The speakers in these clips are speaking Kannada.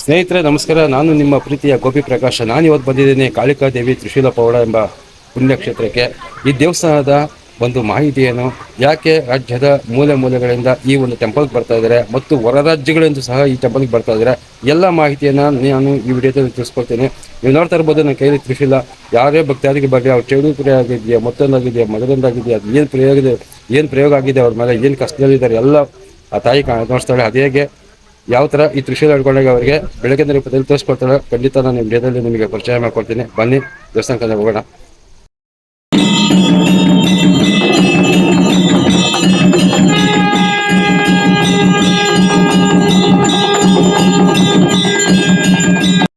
ಸ್ನೇಹಿತರೆ, ನಮಸ್ಕಾರ. ನಾನು ನಿಮ್ಮ ಪ್ರೀತಿಯ ಗೋಪಿ ಪ್ರಕಾಶ. ನಾನು ಇವತ್ತು ಬಂದಿದ್ದೇನೆ ಕಾಳಿಕಾ ದೇವಿ ತ್ರಿಶೂಲ ಪೌಡ ಎಂಬ ಪುಣ್ಯಕ್ಷೇತ್ರಕ್ಕೆ. ಈ ದೇವಸ್ಥಾನದ ಒಂದು ಮಾಹಿತಿಯೇನು ಯಾಕೆ ರಾಜ್ಯದ ಮೂಲೆ ಮೂಲೆಗಳಿಂದ ಈ ಒಂದು ಟೆಂಪಲ್ಗೆ ಬರ್ತಾ ಇದ್ದಾರೆ ಮತ್ತು ಹೊರ ರಾಜ್ಯಗಳಿಂದ ಸಹ ಈ ಟೆಂಪಲ್ಗೆ ಬರ್ತಾ ಇದ್ದಾರೆ? ಎಲ್ಲ ಮಾಹಿತಿಯನ್ನು ನಾನು ಈ ವಿಡಿಯೋದಲ್ಲಿ ತಿಳಿಸ್ಕೊಡ್ತೇನೆ. ನೀವು ನೋಡ್ತಾ ಇರ್ಬೋದು, ನನ್ನ ಕೈಯಲ್ಲಿ ತ್ರಿಶೂಲ. ಯಾರೇ ಭಕ್ತಾದಿಗೆ ಬರಲಿ, ಅವ್ರು ಚೌಡಿ ಪ್ರಯೋಗ ಆಗಿದೆಯಾ, ಮತ್ತೊಂದಾಗಿದೆಯಾ ಮಗದೊಂದಾಗಿದೆಯಾ ಅದು ಏನು ಪ್ರಯೋಗ ಏನು ಪ್ರಯೋಗ ಆಗಿದೆ ಅವ್ರ ಮೇಲೆ? ಏನು ಕಷ್ಟದಲ್ಲಿದ್ದಾರೆ? ಎಲ್ಲ ಆ ತಾಯಿ ನೋಡ್ತಾಳೆ ಅದೇ ಯಾವ ಥರ ಈ ತ್ರಿಶೂಲ ಹಿಡ್ಕೊಂಡಾಗ ಅವರಿಗೆ ಬೆಳಗ್ಗೆ ರೂಪದಲ್ಲಿ ತೋರಿಸ್ಕೊಡ್ತಾಳೆ ಖಂಡಿತ ನಾನು ವಿಡಿಯೋದಲ್ಲಿ ನಿಮಗೆ ಪರಿಚಯ ಮಾಡ್ಕೊಡ್ತೀನಿ. ಬನ್ನಿ, ದೇವಸ್ಥಾನಕ್ಕೆ ಹೋಗೋಣ.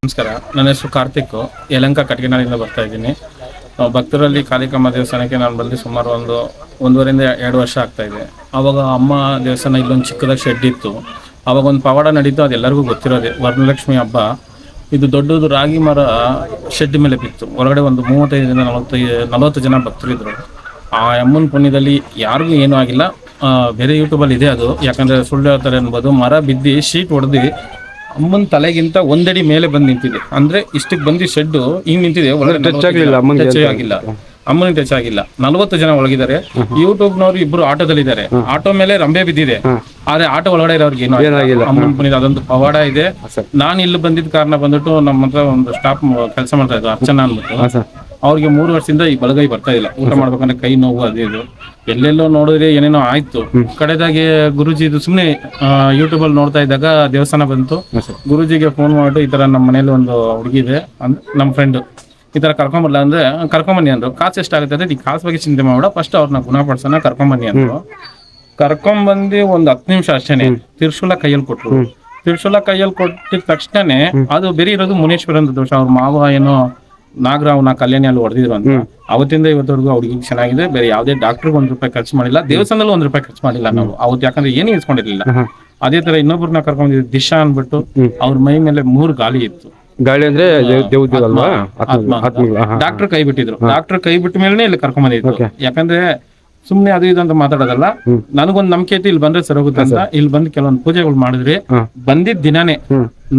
ನಮಸ್ಕಾರ, ನನ್ನ ಹೆಸರು ಕಾರ್ತಿಕ್. ಯಲಂಕ ಕಟಗಿನಾಡಿಂದ ಬರ್ತಾ ಇದ್ದೀನಿ. ಭಕ್ತರಲ್ಲಿ ಕಾಳಿಕಮ್ಮ ದೇವಸ್ಥಾನಕ್ಕೆ ನಾನು ಬಂದು ಸುಮಾರು ಒಂದು ಒಂದೂವರೆಯಿಂದ ಎರಡು ವರ್ಷ ಆಗ್ತಾ ಇದೆ. ಆವಾಗ ಅಮ್ಮ ದೇವಸ್ಥಾನ ಇಲ್ಲೊಂದು ಚಿಕ್ಕದಾಗಿ ಶೆಡ್ ಇತ್ತು. ಆವಾಗ ಒಂದು ಪವಾಡ ನಡೀತು ಅದೆಲ್ಲರಿಗೂ ಗೊತ್ತಿರೋದೆ. ವರಲಕ್ಷ್ಮಿ ಹಬ್ಬ. ಇದು ದೊಡ್ಡದು ರಾಗಿ ಮರ ಶೆಡ್ ಮೇಲೆ ಬಿತ್ತು. ಹೊರಗಡೆ ಒಂದು ಮೂವತ್ತೈದರಿಂದ ನಲವತ್ತೈದು ನಲವತ್ತು ಜನ ಭಕ್ತರಿದ್ರು ಆ ಅಮ್ಮನ ಪುಣ್ಯದಲ್ಲಿ ಯಾರಿಗೂ ಏನೂ ಆಗಿಲ್ಲ. ಆ, ಬೇರೆ ಯೂಟ್ಯೂಬಲ್ಲಿ ಇದೆ ಅದು. ಯಾಕಂದ್ರೆ ಸುಳ್ಳು ಹೇಳ್ತಾರೆ ಅನ್ಬೋದು. ಮರ ಬಿದ್ದು ಶೀಟ್ ಹೊಡೆದು ಅಮ್ಮನ ತಲೆಗಿಂತ ಒಂದಡಿ ಮೇಲೆ ಬಂದು ನಿಂತಿದೆ. ಅಂದ್ರೆ ಇಷ್ಟಕ್ಕೆ ಬಂದು ಶೆಡ್ಡು ಈಗ ನಿಂತಿದೆ. ಒಳಗಡೆ ಆಗಿಲ್ಲ ಅಮ್ಮನಿಗೆ ಟಚ್ ಆಗಿಲ್ಲ. ನಲ್ವತ್ತು ಜನ ಒಳಗಿದ್ದಾರೆ. ಯೂಟ್ಯೂಬ್ನವರು ಇಬ್ರು ಆಟೋದಲ್ಲಿದ್ದಾರೆ. ಆಟೋ ಮೇಲೆ ರಂಬೆ ಬಿದ್ದಿದೆ. ಆದ್ರೆ ಆಟೋ ಒಳಗಡೆ ಇರೋರ್ಗೆ ಏನೂ ಆಗಿಲ್ಲ. ಅಮ್ಮನ ಅದೊಂದು ಪವಾಡ ಇದೆ. ನಾನು ಇಲ್ಲಿ ಬಂದಿದ್ದ ಕಾರಣ ಬಂದ್ಬಿಟ್ಟು ನಮ್ಮ ಹತ್ರ ಒಂದು ಸ್ಟಾಫ್ ಕೆಲಸ ಮಾಡ್ತಾ ಇದ್ರು ಅರ್ಚನಾ ಅಂದ್ಬಿಟ್ಟು. ಅವ್ರಿಗೆ ಮೂರು ವರ್ಷದಿಂದ ಈ ಬಲಗೈ ಬರ್ತಾ ಇಲ್ಲ. ಊಟ ಮಾಡ್ಬೇಕಂದ್ರೆ ಕೈ ನೋವು ಅದು ಇದು. ಎಲ್ಲೆಲ್ಲೋ ನೋಡಿದ್ರೆ ಏನೇನೋ ಆಯ್ತು. ಕಡೆದಾಗಿ ಗುರುಜಿ ಇದು ಸುಮ್ಮನೆ ಯೂಟ್ಯೂಬ್ ಅಲ್ಲಿ ನೋಡ್ತಾ ಇದ್ದಾಗ ದೇವಸ್ಥಾನ ಬಂತು. ಗುರುಜಿಗೆ ಫೋನ್ ಮಾಡಿ ಈ ತರ ನಮ್ಮ ಮನೇಲಿ ಒಂದು ಹುಡುಗಿ ಇದೆ. ನಮ್ಮ ಫ್ರೆಂಡ್ ಈ ತರ ಕರ್ಕೊಂಬರ್ಲ ಅಂದ್ರೆ ಕರ್ಕೊಂಬನ್ನಿ ಅಂದ್ರು. ಕಾಸು ಎಷ್ಟಾಗುತ್ತೆ ಅಂದ್ರೆ ಈ ಕಾಸು ಬಗ್ಗೆ ಚಿಂತೆ ಮಾಡಬೇಡ. ಫಸ್ಟ್ ಅವ್ರನ್ನ ಗುಣಪಡಿಸೋಣ ಕರ್ಕೊಂಬನ್ನಿ ಅಂದ್ರು. ಕರ್ಕೊಂಬಂದು ಒಂದು ಹತ್ತು ನಿಮಿಷ ಅಷ್ಟೇನೆ. ತಿರ್ಶೂಲ ಕೈಯಲ್ಲಿ ಕೊಟ್ರು. ತಿರ್ಶೂಲ ಕೈಯಲ್ಲಿ ಕೊಟ್ಟಿದ ತಕ್ಷಣನೇ ಅದು ಬೇರೆ ಇರೋದು ಮುನೇಶ್ವರಂದ ದೋಷ. ಅವ್ರ ಮಾವ ಏನೋ ನಾಗರಾವ್ನ ಕಲ್ಯಾಣಿ ಅಲ್ಲಿ ಹೊಡೆದಿದ್ರು ಅಂತ. ಅವತ್ತಿಂದ ಇವತ್ತವರೆಗೂ ಅವ್ರಿಗೆ ಚೆನ್ನಾಗಿದೆ. ಬೇರೆ ಯಾವುದೇ ಡಾಕ್ಟರ್ಗೆ ಒಂದ್ ರೂಪಾಯಿ ಖರ್ಚು ಮಾಡಿಲ್ಲ. ದೇವಸ್ಥಾನದಲ್ಲೂ ಒಂದ್ ರೂಪಾಯಿ ಖರ್ಚು ಮಾಡಿಲ್ಲ ನಾವು. ಅವತ್ತು ಯಾಕಂದ್ರೆ ಏನೂ ಇಸ್ಕೊಂಡಿರ್ಲಿಲ್ಲ. ಅದೇ ತರ ಇನ್ನೊಬ್ಬರನ್ನ ಕರ್ಕೊಂಡಿದ್ವಿ ದಿಶಾ ಅಂದ್ಬಿಟ್ಟು ಅವ್ರ ಮೈ ಮೇಲೆ ಮೂರು ಗಾಳಿ ಇತ್ತು. ಗಾಳಿ ಅಂದ್ರೆ ದೇವ್ದು ಅಲ್ವಾ? ಆತ್ಮ ಹಾ ಡಾಕ್ಟರ್ ಕೈ ಬಿಟ್ಟಿದ್ರು. ಡಾಕ್ಟರ್ ಕೈ ಬಿಟ್ಟ ಮೇಲೆ ಇಲ್ಲಿ ಕರ್ಕೊಂಡ್ ಬಂದಿದ್ರು. ಯಾಕಂದ್ರೆ ಸುಮ್ನೆ ಅದು ಇದು ಅಂತ ಮಾತಾಡೋದಲ್ಲ. ನನಗೊಂದು ನಂಬಿಕೆ ಐತಿ ಇಲ್ಲಿ ಬಂದ್ರೆ ಸರೋಗುತ್ತೆ ಅಂತ. ಇಲ್ಲಿ ಬಂದ್ ಕೆಲವೊಂದು ಪೂಜೆಗಳು ಮಾಡಿದ್ರಿ. ಬಂದಿದ್ ದಿನಾನೇ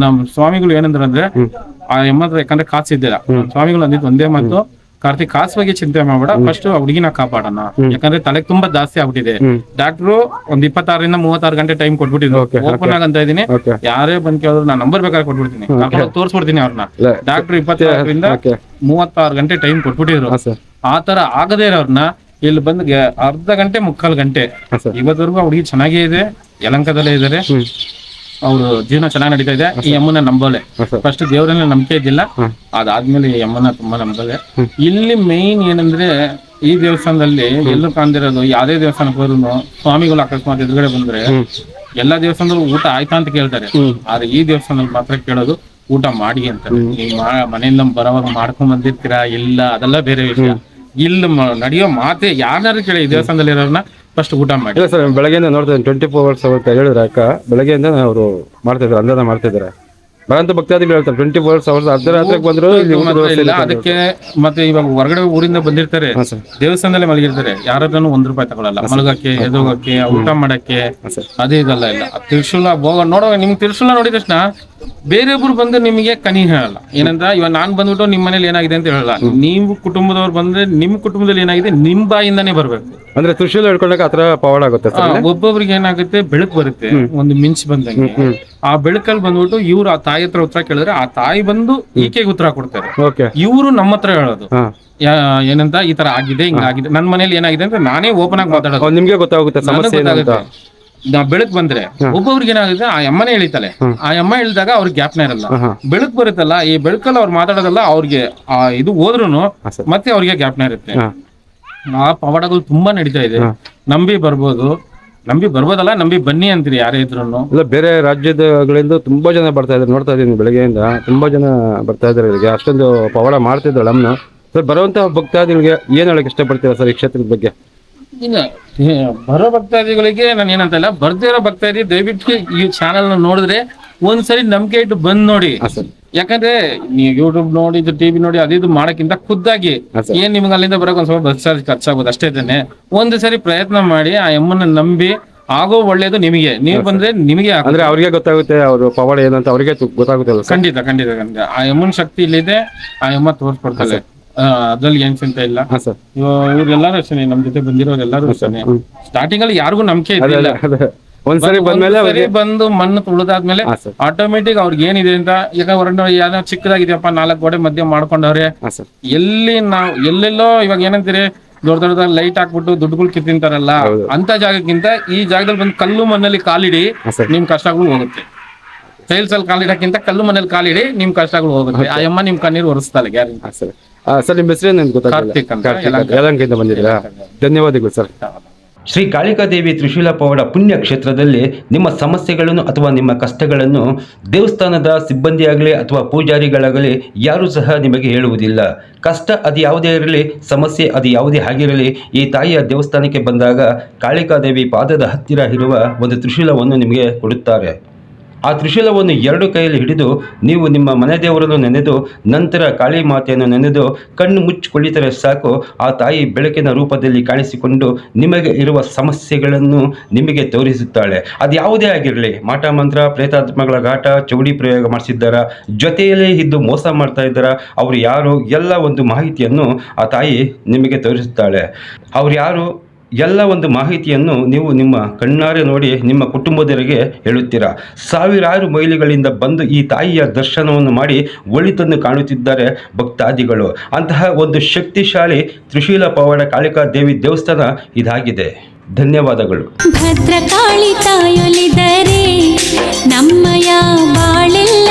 ನಮ್ ಸ್ವಾಮಿಗಳು ಏನಂದ್ರೆ ಅಂದ್ರೆ ಆ ಎಮ್ಮ ಹತ್ರ ಯಾಕಂದ್ರೆ ಕಾಸಿದ್ದಿಲ್ಲ. ಸ್ವಾಮಿಗಳು ಅಂದಿದ್ ಒಂದೇ ಮಾತು. ಕಾರ್ತಿಕ್ ಕಾಸ್ ಬಗ್ಗೆ ಚಿಂತೆ ಮಾಡ್ಬೇಡ. ಫಸ್ಟ್ ಹುಡುಗಿನ ಕಾಪಾಡೋಣ. ಯಾಕಂದ್ರೆ ತಲೆ ತುಂಬಾ ಜಾಸ್ತಿ ಆಗ್ಬಿಟ್ಟಿದೆ. ಡಾಕ್ಟ್ರು ಒಂದ್ ಇಪ್ಪತ್ತಾರರಿಂದ ಮೂವತ್ತಾರು ಗಂಟೆ ಟೈಮ್ ಕೊಟ್ಬಿಟ್ಟಿದ್ರು. ಓಪನ್ ಆಗಂತ ಇದೀನಿ ಯಾರೇ ಬಂದ್ ಕೇಳಿದ್ರು ನಾನು ನಂಬರ್ ಬೇಕಾದ್ರೆ ಕೊಟ್ಬಿಡ್ತೀನಿ. ತೋರಿಸ್ಬಿಡ್ತೀನಿ ಅವ್ರನ್ನ ಡಾಕ್ಟ್ರು ಇಪ್ಪತ್ತಾರರಿಂದ ಮೂವತ್ತಾರು ಗಂಟೆ ಟೈಮ್ ಕೊಟ್ಬಿಟ್ಟಿದ್ರು. ಆತರ ಸರ್ ಆ ತರ ಆಗದೇ ಇರೋರ್ನ ಇಲ್ಲಿ ಬಂದ್ ಅರ್ಧ ಗಂಟೆ ಮುಕ್ಕಾಲ್ ಗಂಟೆ. ಇವತ್ತರ್ಗು ಇವತ್ತವರೆಗೂ ಹುಡುಗಿ ಚೆನ್ನಾಗೇ ಇದೆ. ಯಲಂಕದಲ್ಲೇ ಇದಾರೆ ಅವ್ರು ಜೀವನ ಚೆನ್ನಾಗಿ ನಡೀತಾ ಇದೆ. ಈ ಅಮ್ಮನ ನಂಬೋಲೆ ಫಸ್ಟ್ ದೇವರನ್ನ ನಂಬಿಕೆ ಇದ್ದಿಲ್ಲ. ಅದಾದ್ಮೇಲೆ ಈ ಅಮ್ಮನ ತುಂಬಾ ನಂಬೋಲೆ ಇಲ್ಲಿ ಮೇನ್ ಏನಂದ್ರೆ ಈ ದೇವಸ್ಥಾನದಲ್ಲಿ ಎಲ್ಲೂ ಕಾಣ್ದಿರೋದು ಯಾವ್ದೇ ದೇವಸ್ಥಾನಕ್ಕೆ ಹೋದ್ರು ಸ್ವಾಮಿಗಳು ಅಕಸ್ಮಾತ್ ಎದುರುಗಡೆ ಬಂದ್ರೆ ಎಲ್ಲಾ ದೇವಸ್ಥಾನದಲ್ಲೂ ಊಟ ಆಯ್ತಾ ಅಂತ ಕೇಳ್ತಾರೆ. ಆದ್ರೆ ಈ ದೇವಸ್ಥಾನದಲ್ಲಿ ಮಾತ್ರ ಕೇಳೋದು ಊಟ ಮಾಡಿ ಅಂತ. ನೀವು ಮಾ- ಮನೆಯಿಂದ ಬರೋವಾಗ ಮಾಡ್ಕೊಂಡ್ ಬಂದಿರ್ತೀರಾ ಇಲ್ಲ ಅದೆಲ್ಲ ಬೇರೆ ವಿಷಯ. ಇಲ್ಲಿ ನಡೆಯೋ ಮಾತೆ ಯಾರು ಕೇಳಿ ಈ ದೇವಸ್ಥಾನದಲ್ಲಿ ಇರೋರ್ನ ಫಸ್ಟ್ ಊಟ ಮಾಡಿ. ಇಲ್ಲ ಸರ್ ಬೆಳಗ್ಗೆಯಿಂದ ನೋಡ್ತಾ ಟ್ವೆಂಟಿ ಫೋರ್ ಅವರ್ಸ್ ಅಂತ ಹೇಳಿದ್ರೆ ಅಕ್ಕ ಬೆಳಗ್ಗೆಯಿಂದ ಅವರು ಮಾಡ್ತಾ ಇದ್ದಾರೆ ಅನ್ನದಾನ ಮಾಡ್ತಾ ಇದ್ದಾರೆ ಬರಂತ ಭಕ್ತಾದಿಗಳು ಹೇಳ್ತಾರೆ ಟ್ವೆಂಟಿ ಫೋರ್ ಅವರ್ಸ್ ಅವರ್ಸ್ ಅರ್ಧರಾತ್ರಿಗೆ ಬಂದ್ರು ಇಲ್ಲಿ ಅದಕ್ಕೆ ಮತ್ತೆ ಇವಾಗ ಹೊರಗಡೆ ಊರಿಂದ ಬಂದಿರ್ತಾರೆ ದೇವಸ್ಥಾನದಲ್ಲಿ ಮಲಗಿರ್ತಾರೆ ಯಾರತ್ರನು ಒಂದ್ ರೂಪಾಯಿ ತಗೊಳಲ್ಲ ಮಲಗಕ್ಕೆ ಎದೋಗಕ್ಕೆ ಊಟ ಮಾಡಕ್ಕೆ ಅದೇ ಇದಲ್ಲ ಇಲ್ಲ. ತಿರುಶುಲ ಹೋಗ ನೋಡೋ ನಿಮ್ಗೆ ತಿರುಶುಲ ನೋಡಿದ ತಕ್ಷಣ ಬೇರೆಯೊಬ್ರು ಬಂದು ನಿಮಗೆ ಕನಿ ಹೇಳಲ್ಲ. ಏನಂತ ಇವಾಗ ನಾನ್ ಬಂದ್ಬಿಟ್ಟು ನಿಮ್ಮ ಮನೇಲಿ ಏನಾಗಿದೆ ಅಂತ ಹೇಳಲ್ಲ. ನೀವು ಕುಟುಂಬದವ್ರು ಬಂದ್ರೆ ನಿಮ್ ಕುಟುಂಬದಲ್ಲಿ ಏನಾಗಿದೆ? ನಿಮ್ ಬಾಯಿಂದಾನೇ ಬರ್ಬೇಕು. ಅಂದ್ರೆ ತುಷಿಲ್ ಹೇಳ್ಕೊಳಕ್ ಆತರ ಪವಾಡ ಆಗುತ್ತೆ ಒಬ್ಬೊಬ್ರಿಗೆ ಏನಾಗುತ್ತೆ? ಬೆಳಕು ಬರುತ್ತೆ. ಒಂದು ಮಿಂಚ್ ಬಂದಂಗೆ. ಆ ಬೆಳಕಲ್ಲಿ ಬಂದ್ಬಿಟ್ಟು ಇವ್ರು ಆ ತಾಯಿ ಹತ್ರ ಉತ್ತರ ಕೇಳಿದ್ರೆ ಆ ತಾಯಿ ಬಂದು ಈಕೆಗೆ ಉತ್ತರ ಕೊಡ್ತಾರೆ. ಇವರು ನಮ್ಮ ಹತ್ರ ಹೇಳೋದು. ಏನಂತ? ಈ ತರ ಆಗಿದೆ ಹಿಂಗಾಗಿದೆ. ನನ್ನ ಮನೇಲಿ ಏನಾಗಿದೆ ಅಂತ ನಾನೇ ಓಪನ್ ಆಗಿ ಮಾತಾಡೋದು. ನಿಮ್ಗೆ ಗೊತ್ತಾಗುತ್ತೆ ಸಮಸ್ಯೆ ಸಮಸ್ಯೆ ಬೆಳಕ್ ಬಂದ್ರೆ ಒಬ್ಬೊಬ್ರಿಗೆ ಏನಾಗುತ್ತೆ ಆ ಅಮ್ಮನೆ ಹೇಳಿತಾಳೆ ಆ ಅಮ್ಮ ಹೇಳಿದಾಗ ಅವ್ರಿಗೆ ಗ್ಯಾಪ್ನ ಇರಲ್ಲ. ಬೆಳಕ್ ಬರುತ್ತಲ್ಲ ಈ ಬೆಳಕಲ್ಲಿ ಅವ್ರು ಮಾತಾಡೋದಲ್ಲ ಅವ್ರಿಗೆ ಆ ಇದು ಹೋದ್ರು ಮತ್ತೆ ಅವ್ರಿಗೆ ಗ್ಯಾಪ್ನ ಇರುತ್ತೆ. ಆ ಪವಾಡಗಳು ತುಂಬಾ ನಡೀತಾ ಇದೆ. ನಂಬಿ ಬರ್ಬೋದು. ನಂಬಿ ಬರ್ಬೋದಲ್ಲ ನಂಬಿ ಬನ್ನಿ ಅಂತೀರಿ ಯಾರೇ ಇದ್ರು ಇಲ್ಲ ಬೇರೆ ರಾಜ್ಯದಗಳಿಂದ ತುಂಬಾ ಜನ ಬರ್ತಾ ಇದ್ದಾರೆ. ನೋಡ್ತಾ ಇದ್ದೀನಿ ಬೆಳಗ್ಗೆಯಿಂದ. ತುಂಬಾ ಜನ ಬರ್ತಾ ಇದ್ದಾರೆ ಇಲ್ಲಿಗೆ. ಅಷ್ಟೊಂದು ಪವಾಡ ಮಾಡ್ತಿದ್ದಾಳೆ ಅಮ್ಮನ. ಸರ್ ಬರುವಂತಹ ಭಕ್ತಾದಿಗಳಿಗೆ ಏನ್ ಹೇಳಕ್ ಇಷ್ಟಪಡ್ತೀರಾ ಸರ್ ಈ ಕ್ಷೇತ್ರದ ಬಗ್ಗೆ? ಇಲ್ಲ ಬರೋ ಭಕ್ತಾದಿಗಳಿಗೆ ನಾನು ಏನಂತ ಇಲ್ಲ ಬರ್ದೇ ಇರೋ ಭಕ್ತಾದಿ ದಯವಿಟ್ಟು ಈ ಚಾನಲ್ ನೋಡಿದ್ರೆ ಒಂದ್ಸರಿ ನಂಬಿಕೆ ಇಟ್ಟು ಬಂದ್ ನೋಡಿ. ಯಾಕಂದ್ರೆ ನೀವು ಯೂಟ್ಯೂಬ್ ನೋಡಿ ಇದು ಟಿವಿ ನೋಡಿ ಅದು ಇದು ಮಾಡಕ್ಕಿಂತ ಖುದ್ದಾಗಿ. ಏನ್ ನಿಮ್ಗೆ ಅಲ್ಲಿಂದ ಬರೋಕ್ ಒಂದ್ ಸ್ವಲ್ಪ ಬಸ್ ಚಾರ್ಜ್ ಖರ್ಚಾಗೋದು ಅಷ್ಟೇ ತಾನೆ. ಒಂದ್ ಸರಿ ಪ್ರಯತ್ನ ಮಾಡಿ ಆ ಎಮ್ಮನ್ನ ನಂಬಿ ಆಗೋ ಒಳ್ಳೇದು ನಿಮಗೆ. ನೀವು ಬಂದ್ರೆ ನಿಮಗೆ ಅಂದ್ರೆ ಅವ್ರಿಗೆ ಗೊತ್ತಾಗುತ್ತೆ ಅವರು ಪವಾಡ ಏನಂತ ಅವ್ರಿಗೆ ಗೊತ್ತಾಗುತ್ತೆ ಖಂಡಿತ ಖಂಡಿತ ಖಂಡಿತ. ಆ ಎಮ್ಮನ್ ಶಕ್ತಿ ಇಲ್ಲಿದೆ ಆ ಎಮ್ಮ ತೋರ್ಸ್ಕೊಡ್ತಾಳೆ. ಆ, ಅದ್ರಲ್ಲಿ ಏನ್ ಚಿಂತೆ ಇಲ್ಲ. ಹಾ ಸರ್ ಇವ- ಇವ್ರೆಲ್ಲಾರು ಅಷ್ಟೇ ನಮ್ ಜೊತೆ ಬಂದಿರೋರೆಲ್ಲಾರು ಅಷ್ಟೇ ಸ್ಟಾರ್ಟಿಂಗ್ ಅಲ್ಲಿ ಯಾರಿಗೂ ನಂಬಿಕೆ ಇಲ್ಲ ಒಂದ್ಸರಿ ಬಂದ್ಮೇಲೆ ಸರಿ ಬಂದು ಮಣ್ಣು ತುಳಿದಾದ್ಮೇಲೆ ಆಟೋಮೆಟಿಕ್ ಅವ್ರಿಗೆ ಏನಿದೆ ಅಂತ ಈಗ ಹೊರಗಡೆ ಯಾವ್ದೋ ಚಿಕ್ಕದಾಗಿದೆಯಪ್ಪ ನಾಲ್ಕು ಗೋಡೆ ಮಧ್ಯೆ ಮಾಡ್ಕೊಂಡವ್ರೆ. ಎಲ್ಲಿ ನಾವು ಎಲ್ಲೆಲ್ಲೋ ಇವಾಗ ಏನಂತೀರಿ ದೊಡ್ಡ ದೊಡ್ಡ ಲೈಟ್ ಹಾಕ್ಬಿಟ್ಟು ದುಡ್ಡುಗಳು ಕಿತ್ತಿಂತಾರಲ್ಲ ಅಂತ ಜಾಗಕ್ಕಿಂತ ಈ ಜಾಗದಲ್ಲಿ ಬಂದು ಕಲ್ಲು ಮಣ್ಣಲ್ಲಿ ಕಾಲಿಡಿ ನಿಮ್ ಕಷ್ಟಗಳು ಹೋಗುತ್ತೆ. ಟೈಲ್ಸ್ ಅಲ್ಲಿ ಕಾಲಿಡಕ್ಕಿಂತ ಕಲ್ಲು ಮನೇಲಿ ಕಾಲಿಡಿ ನಿಮ್ ಕಷ್ಟಗಳು ಹೋಗುತ್ತೆ. ಆ ಅಮ್ಮ ನಿಮ್ ಕಣ್ಣೀರು ಒರೆಸ್ತಾಳೆ ಗ್ಯಾರಂಟಿ ಸರ್. ಸರ್ ನಿಮ್ಮ ಹೆಸರು ಏನು ಕಾರ್ತಿಕ್ ಅಂತ, ಬಂದಿದ್ದೀರಾ? ಧನ್ಯವಾದಗಳು ಸರ್. ಶ್ರೀ ಕಾಳಿಕಾದೇವಿ ತ್ರಿಶೂಲ ಪವಾಡ ಪುಣ್ಯ ಕ್ಷೇತ್ರದಲ್ಲಿ ನಿಮ್ಮ ಸಮಸ್ಯೆಗಳನ್ನು ಅಥವಾ ನಿಮ್ಮ ಕಷ್ಟಗಳನ್ನು ದೇವಸ್ಥಾನದ ಸಿಬ್ಬಂದಿಯಾಗಲಿ ಅಥವಾ ಪೂಜಾರಿಗಳಾಗಲಿ ಯಾರೂ ಸಹ ನಿಮಗೆ ಹೇಳುವುದಿಲ್ಲ. ಕಷ್ಟ ಅದು ಯಾವುದೇ ಇರಲಿ ಸಮಸ್ಯೆ ಅದು ಯಾವುದೇ ಆಗಿರಲಿ ಈ ತಾಯಿಯ ದೇವಸ್ಥಾನಕ್ಕೆ ಬಂದಾಗ ಕಾಳಿಕಾದೇವಿ ಪಾದದ ಹತ್ತಿರ ಇರುವ ಒಂದು ತ್ರಿಶೂಲವನ್ನು ನಿಮಗೆ ಕೊಡುತ್ತಾರೆ. ಆ ತ್ರಿಶೂಲವನ್ನು ಎರಡು ಕೈಯಲ್ಲಿ ಹಿಡಿದು ನೀವು ನಿಮ್ಮ ಮನೆ ದೇವರನ್ನು ನೆನೆದು ನಂತರ ಕಾಳಿ ಮಾತೆಯನ್ನು ನೆನೆದು ಕಣ್ಣು ಮುಚ್ಚಿಕೊಳ್ಳಿದರೆ ಸಾಕು. ಆ ತಾಯಿ ಬೆಳಕಿನ ರೂಪದಲ್ಲಿ ಕಾಣಿಸಿಕೊಂಡು ನಿಮಗೆ ಇರುವ ಸಮಸ್ಯೆಗಳನ್ನು ನಿಮಗೆ ತೋರಿಸುತ್ತಾಳೆ. ಅದು ಯಾವುದೇ ಆಗಿರಲಿ, ಮಾಟ ಮಂತ್ರ, ಪ್ರೇತಾತ್ಮಗಳ ಘಾಟ, ಚೌಡಿ ಪ್ರಯೋಗ ಮಾಡಿಸಿದ್ದಾರ, ಜೊತೆಯಲ್ಲೇ ಇದ್ದು ಮೋಸ ಮಾಡ್ತಾ ಇದ್ದಾರ, ಅವರು ಯಾರು, ಎಲ್ಲ ಒಂದು ಮಾಹಿತಿಯನ್ನು ಆ ತಾಯಿ ನಿಮಗೆ ತೋರಿಸುತ್ತಾಳೆ. ಅವ್ರು ಯಾರು ಎಲ್ಲ ಒಂದು ಮಾಹಿತಿಯನ್ನು ನೀವು ನಿಮ್ಮ ಕಣ್ಣಾರೆ ನೋಡಿ ನಿಮ್ಮ ಕುಟುಂಬದವರಿಗೆ ಹೇಳುತ್ತೀರಾ? ಸಾವಿರಾರು ಮೈಲಿಗಳಿಂದ ಬಂದು ಈ ತಾಯಿಯ ದರ್ಶನವನ್ನು ಮಾಡಿ ಒಳಿತನ್ನು ಕಾಣುತ್ತಿದ್ದಾರೆ ಭಕ್ತಾದಿಗಳು. ಅಂತಹ ಒಂದು ಶಕ್ತಿಶಾಲಿ ತ್ರಿಶೂಲ ಪವಾಡ ಕಾಳಿಕಾ ದೇವಿ ದೇವಸ್ಥಾನ ಇದಾಗಿದೆ. ಧನ್ಯವಾದಗಳು. ಭದ್ರಕಾಳಿ ತಾಯೊಲಿದರೆ ನಮ್ಮಯ ಬಂಗಾರವ